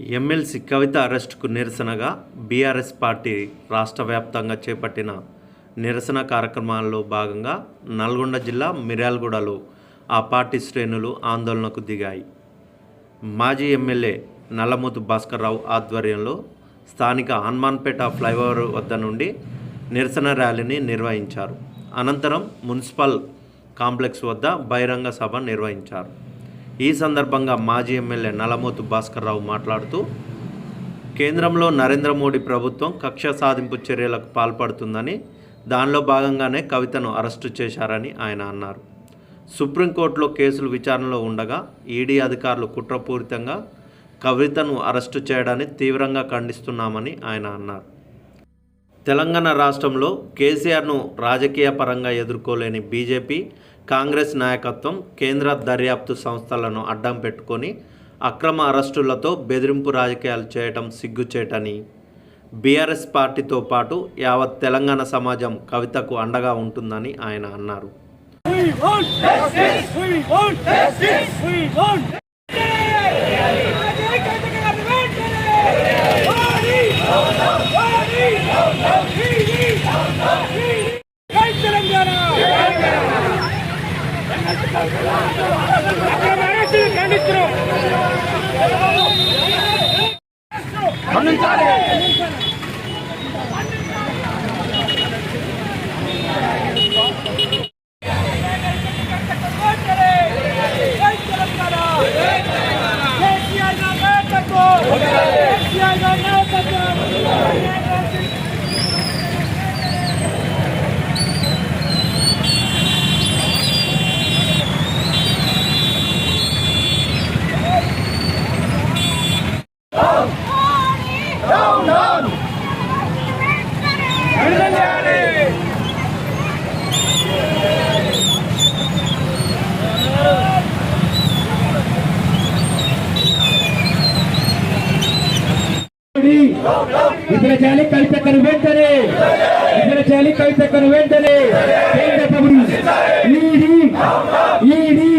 MLC కవిత అరెస్టుకు నిరసనగా BRS party రాష్ట్ర వ్యాప్తంగా చేపట్టిన నిరసన కార్యక్రమాల్లో భాగంగా నల్గొండ జిల్లా మిర్యాలగూడలో ఆ పార్టీ శ్రేణులు ఆందోళనకు దిగాయి. మాజీ ఎమ్మెల్యే నల్లమూతు భాస్కర్రావు ఆధ్వర్యంలో స్థానిక హనుమాన్పేట ఫ్లైఓవర్ వద్ద నుండి నిరసన ర్యాలీని నిర్వహించారు. అనంతరం మున్సిపల్ కాంప్లెక్స్ వద్ద బహిరంగ సభ నిర్వహించారు. ఈ సందర్భంగా మాజీ ఎమ్మెల్యే నల్లమోతు భాస్కర్రావు మాట్లాడుతూ కేంద్రంలో నరేంద్ర మోడీ ప్రభుత్వం కక్ష సాధింపు చర్యలకు పాల్పడుతుందని దానిలో భాగంగానే కవితను అరెస్టు చేశారని ఆయన అన్నారు. సుప్రీంకోర్టులో కేసులు విచారణలో ఉండగా ఈడీ అధికారులు కుట్రపూరితంగా కవితను అరెస్టు చేయడాన్ని తీవ్రంగా ఖండిస్తున్నామని ఆయన అన్నారు. తెలంగాణ రాష్ట్రంలో కేసీఆర్ను రాజకీయ పరంగా ఎదుర్కోలేని బీజేపీ కాంగ్రెస్ నాయకత్వం కేంద్ర దర్యాప్తు సంస్థలను అడ్డం పెట్టుకొని అక్రమ అరెస్టులతో బెదిరింపు రాజకీయాలు చేయటం సిగ్గుచేటని. బీఆర్ఎస్ పార్టీతో పాటు యావత్ తెలంగాణ సమాజం కవితకు అండగా ఉంటుందని ఆయన అన్నారు. ఖండించాలి చేయాలి కవితక్కను వెంటనే. విడుదల చేయాలి కవితక్కను వెంటనే. కేంద్ర ప్రభుత్వం. ED ED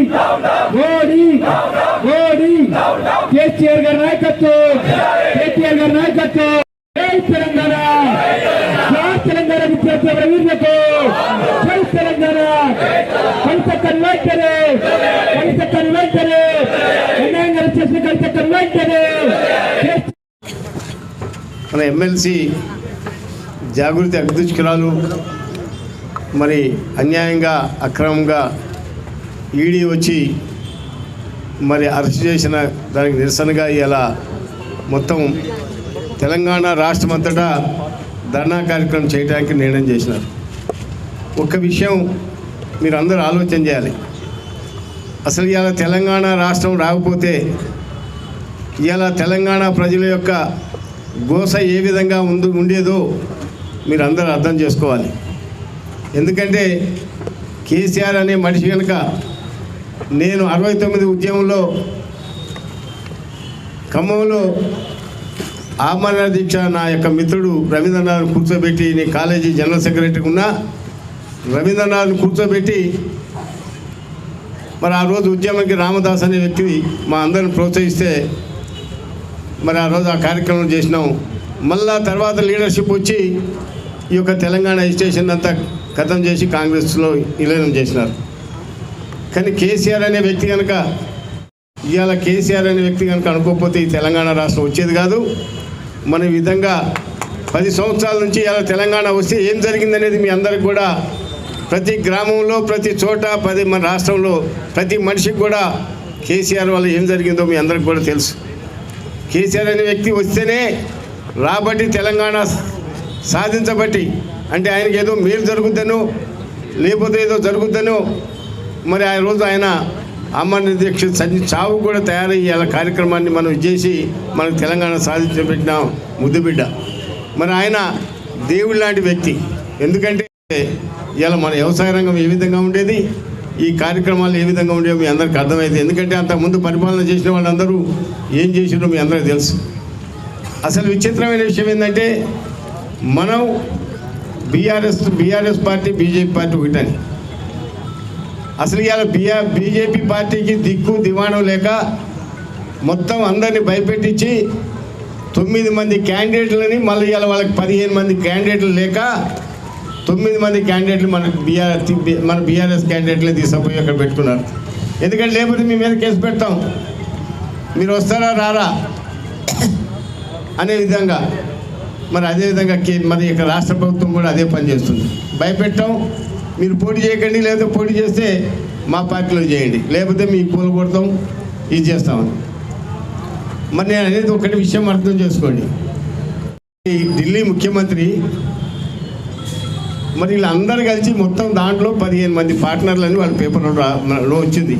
Modi Modi KCR గారి నాయకత్వం కేటీఆర్ గారి నాయకత్వం. తెలంగాణ. తెలంగాణ విద్యార్థుల వీరులకు జై తెలంగాణ. కవితక్కను వెంటనే. కవితక్కను వెంటనే. అన్యాయంగా చేసిన కవితక్కను వెంటనే. మన ఎమ్మెల్సీ జాగృతి అగ్దుష్కరాలు మరి అన్యాయంగా అక్రమంగా ఈడీ వచ్చి మరి అరెస్ట్ చేసిన దానికి నిరసనగా ఇలా మొత్తం తెలంగాణ రాష్ట్రం అంతటా ధర్నా కార్యక్రమం చేయడానికి నిర్ణయం చేసినారు. ఒక్క విషయం మీరు అందరూ ఆలోచన చేయాలి. అసలు ఇలా తెలంగాణ రాష్ట్రం రాకపోతే ఇలా తెలంగాణ ప్రజల యొక్క గోస ఏ విధంగా ఉండు ఉండేదో మీరు అందరూ అర్థం చేసుకోవాలి. ఎందుకంటే కేసీఆర్ అనే మనిషి కనుక నేను అరవై తొమ్మిది ఉద్యమంలో ఖమ్మంలో ఆమరణ దీక్ష నా యొక్క మిత్రుడు రవీంద్రనాథ్ కూర్చోబెట్టి నేను కాలేజీ జనరల్ సెక్రటరీ ఉన్నా రవీంద్రనాథ్ కూర్చోబెట్టి మరి ఆ రోజు ఉద్యమానికి రామదాస్ అనే వ్యక్తి మా అందరిని ప్రోత్సహిస్తే మరి ఆ రోజు ఆ కార్యక్రమం చేసినాం. మళ్ళా తర్వాత లీడర్షిప్ వచ్చి ఈ యొక్క తెలంగాణ ఎజిటేషన్ అంతా కథం చేసి కాంగ్రెస్లో విలీనం చేసినారు. కానీ కేసీఆర్ అనే వ్యక్తి కనుక ఇవాళ కేసీఆర్ అనే వ్యక్తి కనుక అనుకోకపోతే ఈ తెలంగాణ రాష్ట్రం వచ్చేది కాదు. మన విధంగా పది సంవత్సరాల నుంచి ఇలా తెలంగాణ వస్తే ఏం జరిగిందనేది మీ అందరికి కూడా ప్రతి గ్రామంలో ప్రతి చోట పది మన రాష్ట్రంలో ప్రతి మనిషికి కూడా కేసీఆర్ వల్ల ఏం జరిగిందో మీ అందరికి కూడా తెలుసు. కేసీఆర్ అనే వ్యక్తి వస్తేనే రాబట్టి తెలంగాణ సాధించబట్టి. అంటే ఆయనకి ఏదో మేలు జరుగుద్దనో లేకపోతే ఏదో జరుగుద్దనో. మరి ఆ రోజు ఆయన అమ్మ దీక్ష సంజి చావు కూడా తయారయ్యే కార్యక్రమాన్ని మనం చేసి మనకు తెలంగాణ సాధించబెట్టిన ముద్దుబిడ్డ. మరి ఆయన దేవుడి లాంటి వ్యక్తి. ఎందుకంటే ఇలా మన వ్యవసాయ రంగం ఏ విధంగా ఉండేది? ఈ కార్యక్రమాలు ఏ విధంగా ఉండేవో మీ అందరికీ అర్థమైంది. ఎందుకంటే అంతకుముందు పరిపాలన చేసిన వాళ్ళందరూ ఏం చేసినో మీ అందరికీ తెలుసు. అసలు విచిత్రమైన విషయం ఏంటంటే మనం BRS BRS party BJP party ఒకటని. అసలు ఇవాళ బీఆర్ బీజేపీ పార్టీకి దిక్కు దివాణం లేక మొత్తం అందరినీ భయపెట్టించి తొమ్మిది మంది క్యాండిడేట్లని మళ్ళీ ఇవాళ వాళ్ళకి పదిహేను మంది క్యాండిడేట్లు లేక తొమ్మిది మంది క్యాండిడేట్లు మన బీఆర్ మన బీఆర్ఎస్ క్యాండిడేట్లే తీసుకుపోయి అక్కడ పెట్టుకున్నారు. ఎందుకంటే లేకపోతే మీ మీద కేసు పెడతాం. మీరు వస్తారా రారా? అనే విధంగా. మరి అదే విధంగా కే- మరి ఇక్కడ రాష్ట్ర ప్రభుత్వం కూడా అదే పని చేస్తుంది. భయపెట్టాం. మీరు పోటీ చేయకండి లేకపోతే పోటీ చేస్తే మా పార్టీలో చేయండి. లేకపోతే మీ పూలు కొడతాం ఇది చేస్తామని మరి నేను అనేది ఒకటి విషయం అర్థం చేసుకోండి. ఢిల్లీ ముఖ్యమంత్రి మరి వీళ్ళందరూ కలిసి మొత్తం దాంట్లో పదిహేను మంది పార్ట్నర్లని వాళ్ళ పేపర్లో వచ్చింది.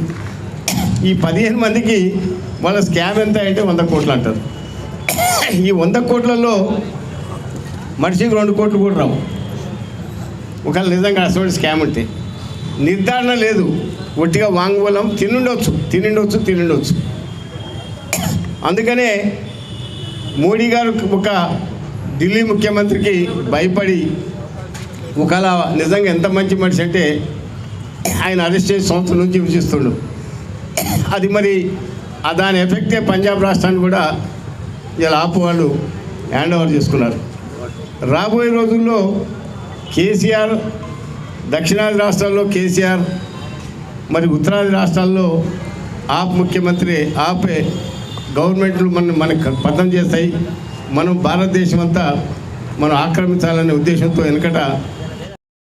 ఈ పదిహేను మందికి వాళ్ళ స్కామ్ ఎంత అంటే వంద కోట్లు అంటారు. ఈ వంద కోట్లలో మనిషికి రెండు కోట్లు కూడా రావు. ఒకవేళ నిజంగా అసలు స్కామ్ ఉంటే. నిర్ధారణ లేదు. ఒట్టిగా వాంగ్మూలం తినుండొచ్చు. తినుండొచ్చు తినుండొచ్చు. అందుకనే మోడీ గారు ఒక ఢిల్లీ ముఖ్యమంత్రికి భయపడి ఒకవేళ నిజంగా ఎంత మంచి మనిషి అంటే ఆయన అరెస్ట్ చేసి సంవత్సరం నుంచి హింసిస్తుండు అది మరి దాని ఎఫెక్టే పంజాబ్ రాష్ట్రాన్ని కూడా ఇలా ఆపు వాళ్ళు హ్యాండ్ ఓవర్ చేసుకున్నారు. రాబోయే రోజుల్లో కేసీఆర్ దక్షిణాది రాష్ట్రాల్లో కేసీఆర్ మరి ఉత్తరాది రాష్ట్రాల్లో ఆప్ ముఖ్యమంత్రి ఆపే గవర్నమెంట్లు మన మనకు పతనం చేస్తాయి. మనం భారతదేశం అంతా మనం ఆక్రమించాలనే ఉద్దేశంతో వెనుకట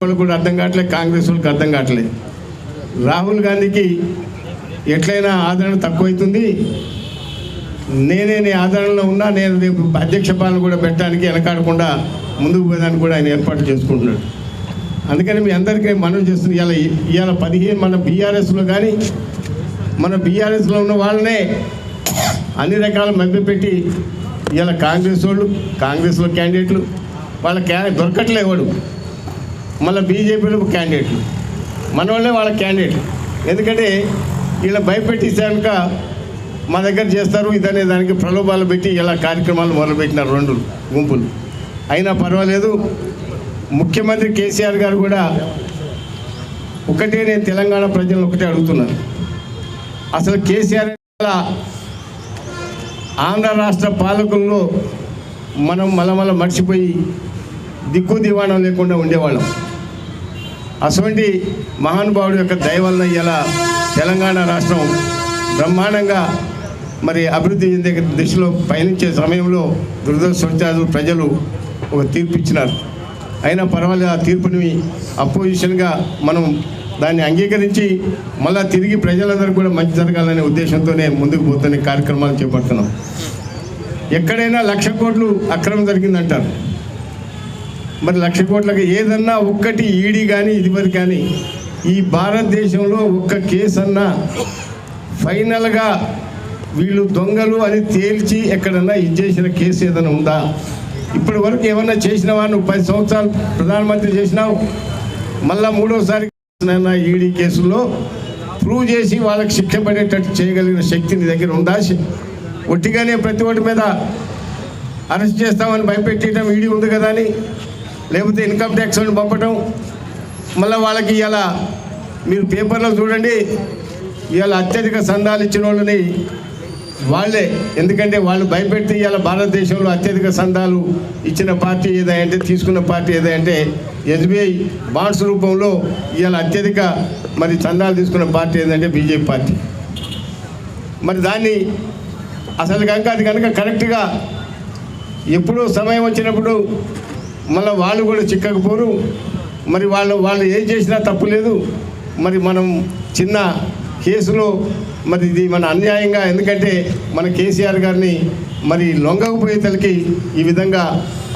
వాళ్ళకు కూడా అర్థం కావట్లేదు కాంగ్రెస్ వాళ్ళకి అర్థం కావట్లేదు రాహుల్ గాంధీకి ఎట్లయినా ఆదరణ తక్కువైతుంది. నేనే నీ ఆదరణలో ఉన్నా నేను రేపు అధ్యక్ష పాలన కూడా పెట్టడానికి వెనకాడకుండా ముందుకు పోయేదానికి కూడా ఆయన ఏర్పాటు చేసుకుంటున్నాడు. అందుకని మీ అందరికీ మనం చేస్తుంది ఇవాళ ఇవాళ పదిహేను మన బీఆర్ఎస్లో కానీ మన బీఆర్ఎస్లో ఉన్న వాళ్ళనే అన్ని రకాల మభ్యపెట్టి ఇవాళ కాంగ్రెస్ వాళ్ళు కాంగ్రెస్లో క్యాండిడేట్లు వాళ్ళ క్యా దొరకట్లేవాడు మళ్ళీ బీజేపీలో క్యాండిడేట్లు మన వాళ్ళే వాళ్ళ క్యాండిడేట్లు ఎందుకంటే వీళ్ళ భయపెట్టేసాక మా దగ్గర చేస్తారు ఇదనే దానికి ప్రలోభాలు పెట్టి ఇలా కార్యక్రమాలు మొదలుపెట్టినారు రెండు గుంపులు. అయినా పర్వాలేదు. ముఖ్యమంత్రి కేసీఆర్ గారు కూడా ఒకటే నేను తెలంగాణ ప్రజలను ఒకటే అడుగుతున్నాను. అసలు కేసీఆర్ ఆంధ్ర రాష్ట్ర పాలకుల్లో మనం మలమల మర్చిపోయి దిక్కు దివాణం లేకుండా ఉండేవాళ్ళం. అటువంటి మహానుభావుడు యొక్క దయ వలన ఇలా తెలంగాణ రాష్ట్రం బ్రహ్మాండంగా మరి అభివృద్ధి చెందే దిశలో పయనించే సమయంలో దురదృష్టవశాలు ప్రజలు ఒక తీర్పు ఇచ్చినారు. అయినా పర్వాలేదు ఆ తీర్పుని అపోజిషన్గా మనం దాన్ని అంగీకరించి మళ్ళా తిరిగి ప్రజలందరూ కూడా మంచి జరగాలనే ఉద్దేశంతోనే ముందుకు పోతున్న కార్యక్రమాలు చేపడుతున్నాం. ఎక్కడైనా లక్ష కోట్లు అక్రమం జరిగిందంటారు. మరి లక్ష కోట్లకి ఏదన్నా ఒక్కటి ఈడీ కానీ ఇదివరకు కానీ ఈ భారతదేశంలో ఒక్క కేసు అన్నా ఫైనల్గా వీళ్ళు దొంగలు అని తేల్చి ఎక్కడన్నా ఇది చేసిన కేసు ఏదైనా ఉందా? ఇప్పటి వరకు ఏమన్నా చేసినావా నువ్వు పది సంవత్సరాలు ప్రధానమంత్రి చేసినావు. మళ్ళా మూడోసారి ఈడీ కేసుల్లో ప్రూవ్ చేసి వాళ్ళకి శిక్ష పడేటట్టు చేయగలిగిన శక్తి నీ దగ్గర ఉందా? ఒట్టిగానే ప్రతి ఒక్కటి మీద అరెస్ట్ చేస్తామని భయపెట్టడం ఈడీ ఉంది కదా అని లేకపోతే ఇన్కమ్ ట్యాక్స్ అని పంపటం. మళ్ళీ వాళ్ళకి ఇలా మీరు పేపర్లో చూడండి ఇవాళ అత్యధిక సందాలు ఇచ్చిన వాళ్ళని వాళ్ళే. ఎందుకంటే వాళ్ళు భయపెడితే ఇవాళ భారతదేశంలో అత్యధిక సందాలు ఇచ్చిన పార్టీ ఏదంటే తీసుకున్న పార్టీ ఏదంటే ఎస్బీఐ బాండ్స్ రూపంలో ఇవాళ అత్యధిక మరి చందాలు తీసుకున్న పార్టీ ఏదంటే బీజేపీ పార్టీ. మరి దాన్ని అసలు కనుక అది కనుక కరెక్ట్గా ఎప్పుడూ సమయం వచ్చినప్పుడు మళ్ళీ వాళ్ళు కూడా చిక్కకపోరు మరి వాళ్ళు వాళ్ళు ఏం చేసినా తప్పు లేదు. మరి మనం చిన్న కేసులో మరి ఇది మన అన్యాయంగా ఎందుకంటే మన కేసీఆర్ గారిని మరి లొంగకపోయే తలకి ఈ విధంగా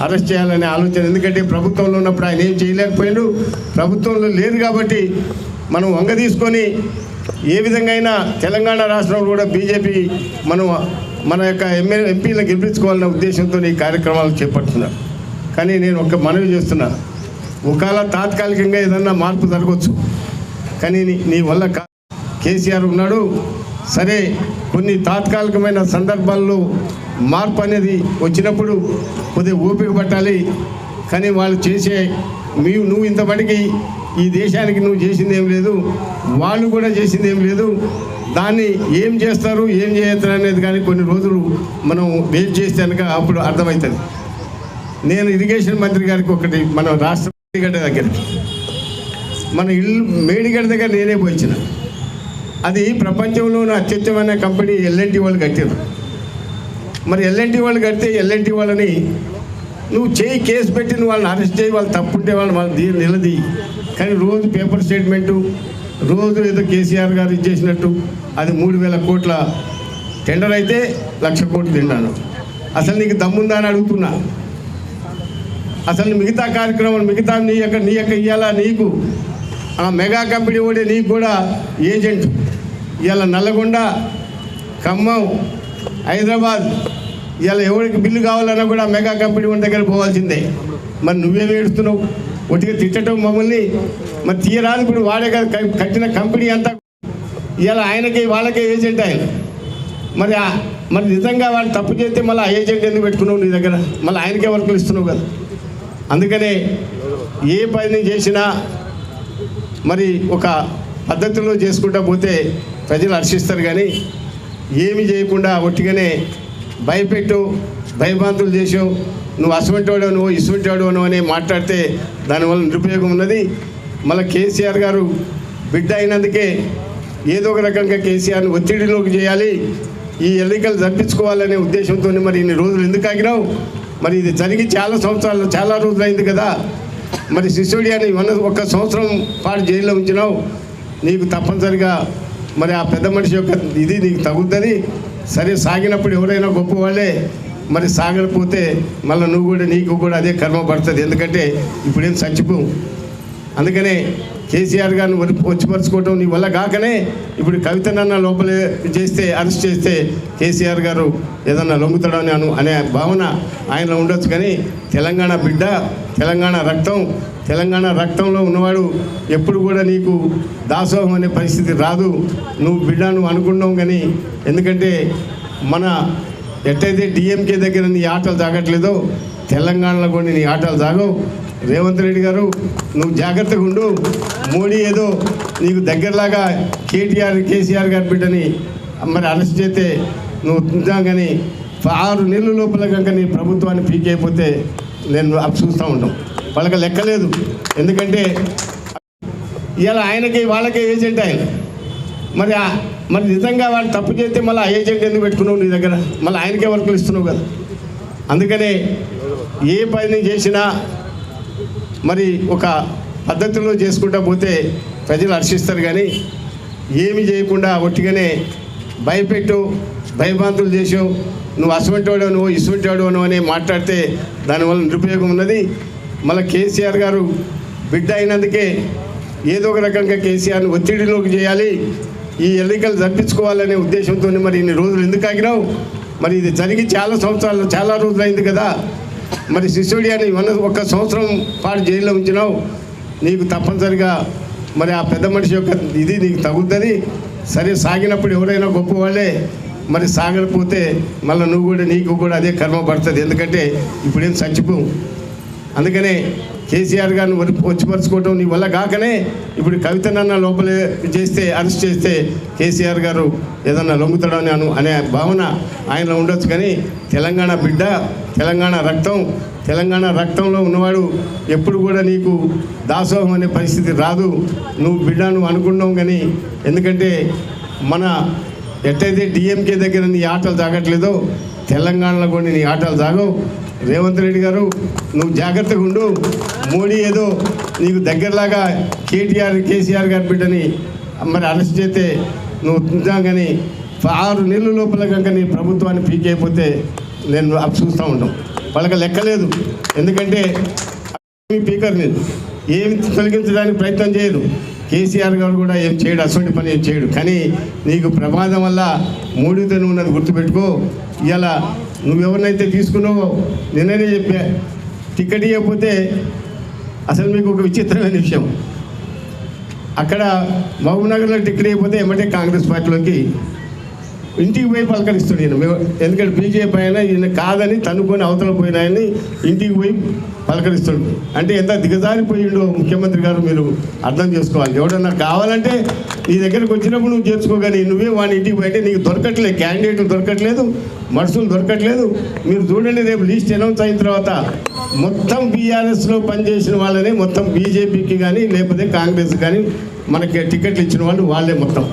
అరెస్ట్ చేయాలనే ఆలోచన. ఎందుకంటే ప్రభుత్వంలో ఉన్నప్పుడు ఆయన ఏం చేయలేకపోయాడు. ప్రభుత్వంలో లేదు కాబట్టి మనం వంగ తీసుకొని ఏ విధంగా అయినా తెలంగాణ రాష్ట్రంలో కూడా బీజేపీ మనం మన యొక్క ఎమ్మెల్యే ఎంపీలను గెలిపించుకోవాలనే ఉద్దేశంతో ఈ కార్యక్రమాలు చేపడుతున్నారు. కానీ నేను ఒక మనవి చేస్తున్నా. ఒకవేళ తాత్కాలికంగా ఏదన్నా మార్పు జరగవచ్చు. కానీ నీ నీ వల్ల కా- కేసీఆర్ ఉన్నాడు. సరే కొన్ని తాత్కాలికమైన సందర్భాల్లో మార్పు అనేది వచ్చినప్పుడు కొద్దిగా ఓపిక పట్టాలి. కానీ వాళ్ళు చేసే మీ నువ్వు ఇంతమటికి ఈ దేశానికి నువ్వు చేసింది ఏం లేదు. వాళ్ళు కూడా చేసింది ఏం లేదు. దాన్ని ఏం చేస్తారు ఏం చేస్తారు అనేది కానీ కొన్ని రోజులు మనం వెయిట్ చేస్తే కనుక అప్పుడు అర్థమవుతుంది. నేను ఇరిగేషన్ మంత్రి గారికి ఒకటి మన రాష్ట్ర మేడిగడ్డ దగ్గరికి మన ఇల్లు మేడిగడ్డ దగ్గర నేనే పోయించిన అది ప్రపంచంలోనే అత్యుత్తమైన కంపెనీ ఎల్ఎన్టీ వాళ్ళు కట్టారు మరి ఎల్ఎన్టీ వాళ్ళు కడితే ఎల్ఎన్టీ వాళ్ళని నువ్వు చేయి కేసు పెట్టి నువ్వు వాళ్ళని అరెస్ట్ చేయి వాళ్ళు తప్పుంటే వాళ్ళు వాళ్ళు దీ నిలదీ కానీ రోజు పేపర్ స్టేట్మెంటు రోజు ఏదో కేసీఆర్ గారు ఇచ్చేసినట్టు అది మూడు వేల కోట్ల టెండర్ అయితే లక్ష కోట్లు తిన్నాను. అసలు నీకు దమ్ముందా అని అడుగుతున్నా. అసలు మిగతా కార్యక్రమం మిగతా నీ యొక్క నీ యొక్క ఇవాళ నీకు. ఆ మెగా కంపెనీ ఓడే నీకు కూడా ఏజెంట్. ఇవాళ నల్లగొండ ఖమ్మం హైదరాబాద్ ఇవాళ ఎవరికి బిల్లు కావాలన్నా కూడా మెగా కంపెనీ వాడి దగ్గర పోవాల్సిందే. మరి నువ్వే ఏడుస్తున్నావు? ఒట్టిగా తిట్టడం మమ్మల్ని. మరి తీయరాదు ఇప్పుడు వాడే కట్టిన కంపెనీ అంతా. ఇవాళ ఆయనకి వాళ్ళకే ఏజెంట్ ఆయన. మరి మరి నిజంగా వాడు తప్పు చేస్తే మళ్ళీ ఆ ఏజెంట్ ఎందుకు పెట్టుకున్నావు నీ దగ్గర? మళ్ళీ ఆయనకే వర్కులు ఇస్తున్నావు కదా. అందుకనే ఏ పని చేసినా మరి ఒక పద్ధతిలో చేసుకుంటా పోతే ప్రజలు హర్షిస్తారు కానీ ఏమి చేయకుండా ఒట్టిగానే భయపెట్టు భయభ్రాంతులు చేసావు నువ్వు అటువంటి నువ్వు ఇటువంటి నువ్వు అని మాట్లాడితే దానివల్ల నిరుపయోగం ఉన్నది. మళ్ళీ కేసీఆర్ గారు బిడ్డ అయినందుకే ఏదో ఒక రకంగా కేసీఆర్ని ఒత్తిడిలోకి చేయాలి. ఈ ఎన్నికలు తప్పించుకోవాలనే ఉద్దేశంతో మరి ఇన్ని రోజులు ఎందుకు ఆగినావు? మరి ఇది జరిగి చాలా సంవత్సరాలు చాలా రోజులు అయింది కదా. మరి సిసోడియాని వన్ ఒక్క సంవత్సరం పాటు జైల్లో ఉంచినావు. నీకు తప్పనిసరిగా మరి ఆ పెద్ద మనిషి యొక్క ఇది నీకు తగ్గుతుంది సరే సాగినప్పుడు ఎవరైనా గొప్ప వాళ్ళే మరి సాగకపోతే మళ్ళీ నువ్వు కూడా నీకు కూడా అదే కర్మ పడుతుంది. ఎందుకంటే ఇప్పుడేం చచ్చిపోవు. అందుకనే కేసీఆర్ గారిని వచ్చి వచ్చిపరుచుకోవటం నీ వల్ల కాకనే ఇప్పుడు కవితనన్న లోపలే చేస్తే అరెస్ట్ చేస్తే కేసీఆర్ గారు ఏదన్నా లొంగుతాడని అను అనే భావన ఆయనలో ఉండొచ్చు కానీ తెలంగాణ బిడ్డ తెలంగాణ రక్తం తెలంగాణ రక్తంలో ఉన్నవాడు ఎప్పుడు కూడా నీకు దాసోహం అనే పరిస్థితి రాదు. నువ్వు బిడ్డ నువ్వు అనుకున్నావు కానీ ఎందుకంటే మన ఎట్టయితే డిఎంకే దగ్గర నీ ఆటలు తాగట్లేదో తెలంగాణలో కూడా నీ ఆటలు తాగవు. రేవంత్ రెడ్డి గారు నువ్వు జాగ్రత్తగా ఉండు. మోడీ ఏదో నీకు దగ్గరలాగా కేటీఆర్ కేసీఆర్ గారి బిడ్డని మరి అరెస్ట్ చేస్తే నువ్వు తింటాం కానీ ఆరు నెలల లోపల కనుక నీ ప్రభుత్వాన్ని పీకైపోతే నేను చూస్తూ ఉంటాం. వాళ్ళకి లెక్కలేదు. ఎందుకంటే ఇవాళ ఆయనకి వాళ్ళకే ఏజెంట్ ఆయన. మరి మరి నిజంగా వాళ్ళు తప్పు చేస్తే మళ్ళీ ఆ ఏజెంట్ ఎందుకు పెట్టుకున్నావు నీ దగ్గర? మళ్ళీ ఆయనకే వర్కులు ఇస్తున్నావు కదా. అందుకనే ఏ పని చేసినా మరి ఒక పద్ధతిలో చేసుకుంటా పోతే ప్రజలు హర్షిస్తారు కానీ ఏమి చేయకుండా ఒట్టిగానే భయపెట్టు భయభ్రాంతులు చేసావు నువ్వు అటువంటి నువ్వు ఇటువంటి వాడు అని మాట్లాడితే దానివల్ల నిరుపయోగం ఉన్నది. మళ్ళీ కేసీఆర్ గారు బిడ్డ అయినందుకే ఏదో ఒక రకంగా కేసీఆర్ని ఒత్తిడిలోకి చేయాలి. ఈ ఎన్నికలు జరిపించుకోవాలనే ఉద్దేశంతో మరి ఇన్ని రోజులు ఎందుకు ఆగినావు? మరి ఇది జరిగి చాలా సంవత్సరాలు చాలా రోజులు అయింది కదా. మరి సిసోడియాని వన్ ఒక్క సంవత్సరం పాటు జైల్లో ఉంచినావు. నీకు తప్పనిసరిగా మరి ఆ పెద్ద మనిషి యొక్క ఇది నీకు తగ్గుతుంది సరే సాగినప్పుడు ఎవరైనా గొప్ప వాళ్ళే మరి సాగకపోతే మళ్ళీ నువ్వు కూడా నీకు కూడా అదే కర్మ పడుతుంది. ఎందుకంటే ఇప్పుడేం చచ్చిపోవు. అందుకనే కేసీఆర్ గారిని వచ్చి వచ్చిపరుచుకోవటం నీ వల్ల కాకనే ఇప్పుడు కవితనన్న లోపలే చేస్తే అరెస్ట్ చేస్తే కేసీఆర్ గారు ఏదన్నా లొంగుతాడని అను అనే భావన ఆయనలో ఉండొచ్చు కానీ తెలంగాణ బిడ్డ తెలంగాణ రక్తం తెలంగాణ రక్తంలో ఉన్నవాడు ఎప్పుడు కూడా నీకు దాసోహం అనే పరిస్థితి రాదు. నువ్వు బిడ్డ నువ్వు అనుకున్నావు కానీ ఎందుకంటే మన ఎట్టయితే డిఎంకే దగ్గర నీ ఆటలు తాగట్లేదో తెలంగాణలో కూడా నీ ఆటలు తాగవు. రేవంత్ రెడ్డి గారు నువ్వు జాగ్రత్తగా ఉండు. మోడీ ఏదో నీకు దగ్గరలాగా కేటీఆర్ కేసీఆర్ గారి బిడ్డని మరి అరెస్ట్ చేస్తే నువ్వు తింటాం కానీ ఆరు నెలల లోపల కనుక నీ ప్రభుత్వాన్ని పీకైపోతే నేను చూస్తూ ఉంటాం వాళ్ళకి లెక్కలేదు ఎందుకంటే పీకర్ నేను ఏమి తొలగించడానికి ప్రయత్నం చేయదు కేసీఆర్ గారు కూడా ఏం చేయడు అటువంటి పని ఏం చేయడు. కానీ నీకు ప్రమాదం వల్ల మూడితో ఉన్నది గుర్తుపెట్టుకో. ఇలా నువ్వెవరినైతే తీసుకున్నావో నిన్ననే చెప్పా. టికెట్ ఇవ్వకపోతే అసలు మీకు ఒక విచిత్రమైన విషయం. అక్కడ మహబూబ్నగర్లో టికెట్ ఇవ్వకపోతే ఏమంటే కాంగ్రెస్ పార్టీలోకి ఇంటికి పోయి పలకరిస్తాడు ఈయన. ఎందుకంటే బీజేపీ అయినా ఈయన కాదని తనుకొని అవతల పోయిన ఆయన్ని ఇంటికి పోయి పలకరిస్తాడు. అంటే ఎంత దిగజారిపోయిండో ముఖ్యమంత్రి గారు మీరు అర్థం చేసుకోవాలి. ఎవడన్నా కావాలంటే నీ దగ్గరకు వచ్చినప్పుడు నువ్వు చేర్చుకోగానే నువ్వే వాని ఇంటికి పోయి నీకు దొరకట్లేదు క్యాండిడేట్లు దొరకట్లేదు మనుషులు దొరకట్లేదు. మీరు చూడండి రేపు లిస్ట్ అనౌన్స్ అయిన తర్వాత మొత్తం బీఆర్ఎస్లో పనిచేసిన వాళ్ళనే మొత్తం బీజేపీకి కానీ లేకపోతే కాంగ్రెస్ కానీ మనకి టికెట్లు ఇచ్చిన వాళ్ళు వాళ్ళే మొత్తం.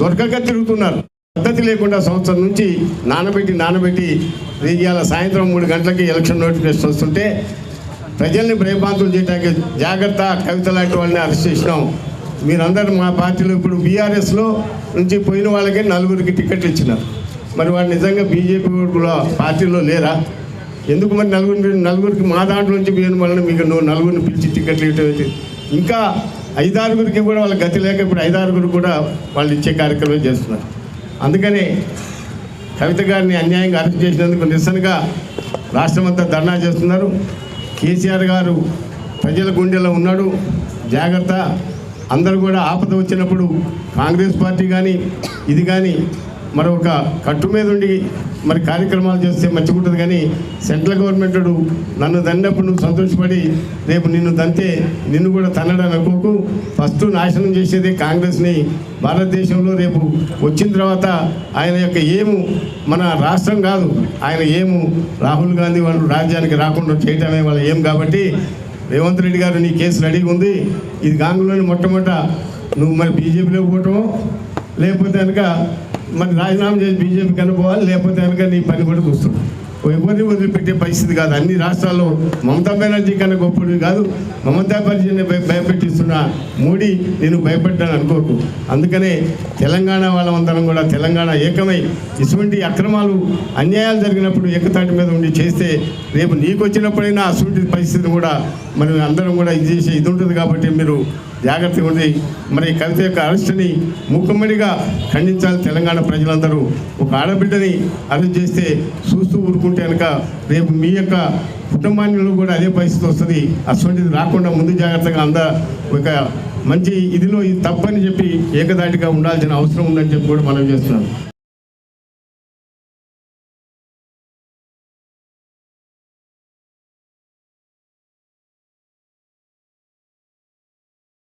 దొరకక తిరుగుతున్నారు. పద్ధతి లేకుండా సంవత్సరం నుంచి నానబెట్టి నానబెట్టి ఇవాళ సాయంత్రం మూడు గంటలకి ఎలక్షన్ నోటిఫికేషన్ వస్తుంటే ప్రజల్ని భయభ్రాంతులు చేయడానికి జాగ్రత్త కవిత లాంటి వాళ్ళని అరెస్ట్ చేసినాం. మీరందరూ మా పార్టీలో ఇప్పుడు బీఆర్ఎస్లో నుంచి పోయిన వాళ్ళకి నలుగురికి టికెట్లు ఇచ్చినారు. మరి వాళ్ళు నిజంగా బీజేపీ కూడా పార్టీలో లేరా? ఎందుకు మరి నలుగురు నలుగురికి మా దాంట్లో నుంచి పోయిన వాళ్ళని మీకు నువ్వు నలుగురిని పిలిచి టికెట్లు ఇవ్వటం ఇంకా ఐదారుగురికి కూడా వాళ్ళ గతి లేక ఇప్పుడు ఐదారుగురు కూడా వాళ్ళు ఇచ్చే కార్యక్రమం చేస్తున్నారు. అందుకని కవిత గారిని అన్యాయంగా అరెస్ట్ చేసినందుకు నిరసనగా రాష్ట్రమంతా ధర్నా చేస్తున్నారు. కేసీఆర్ గారు ప్రజల గుండెలో ఉన్నాడు. జాగ్రత్త. అందరూ కూడా ఆపద వచ్చినప్పుడు కాంగ్రెస్ పార్టీ కానీ ఇది కానీ మరొక కట్టు మీద ఉండి మరి కార్యక్రమాలు చేస్తే మంచిగుంటుంది కానీ సెంట్రల్ గవర్నమెంట్ నన్ను దండినప్పుడు నువ్వు సంతోషపడి రేపు నిన్ను దంతే నిన్ను కూడా తన్నడం అనుకోకు. ఫస్ట్ నాశనం చేసేది కాంగ్రెస్ని. భారతదేశంలో రేపు వచ్చిన తర్వాత ఆయన యొక్క ఏము మన రాష్ట్రం కాదు ఆయన ఏము రాహుల్ గాంధీ వాళ్ళు రాజ్యానికి రాకుండా చేయటమే వాళ్ళ ఏం కాబట్టి రేవంత్ రెడ్డి గారు నీ కేసు రెడీగా ఉంది. ఇది గాంగులోని మొట్టమొదట నువ్వు మరి బీజేపీలో పోవటమో లేకపోతే కనుక మరి రాజీనామా చేసి బీజేపీ కనుకోవాలి లేకపోతే కనుక నీ పని కూడా చూస్తున్నావు. ఎవరిని వదిలిపెట్టే పరిస్థితి కాదు. అన్ని రాష్ట్రాల్లో మమతా బెనర్జీ కన్నా గొప్పది కాదు. మమతా బెనర్జీని భయపెట్టిస్తున్న మోడీ నేను భయపెట్టాను అనుకోకు. అందుకనే తెలంగాణ వాళ్ళందరం కూడా తెలంగాణ ఏకమై ఇటువంటి అక్రమాలు అన్యాయాలు జరిగినప్పుడు ఏకతాటి మీద ఉండి చేస్తే రేపు నీకు వచ్చినప్పుడైనా అటువంటి పరిస్థితిని కూడా మనం అందరం కూడా ఇది చేసే ఇది ఉంటుంది కాబట్టి మీరు జాగ్రత్తగా ఉంది మరి కవిత యొక్క అరెస్ట్ని ముఖమ్మడిగా ఖండించాలి తెలంగాణ ప్రజలందరూ. ఒక ఆడబిడ్డని అరెస్ట్ చేస్తే చూస్తూ ఊరుకుంటే కనుక రేపు మీ యొక్క కుటుంబాన్ని కూడా అదే పరిస్థితి వస్తుంది. అటువంటిది రాకుండా ముందు జాగ్రత్తగా అంద ఒక మంచి ఇదిలో ఇది తప్పని చెప్పి ఏకదాటిగా ఉండాల్సిన అవసరం ఉందని చెప్పి కూడా మనం చేస్తున్నాం.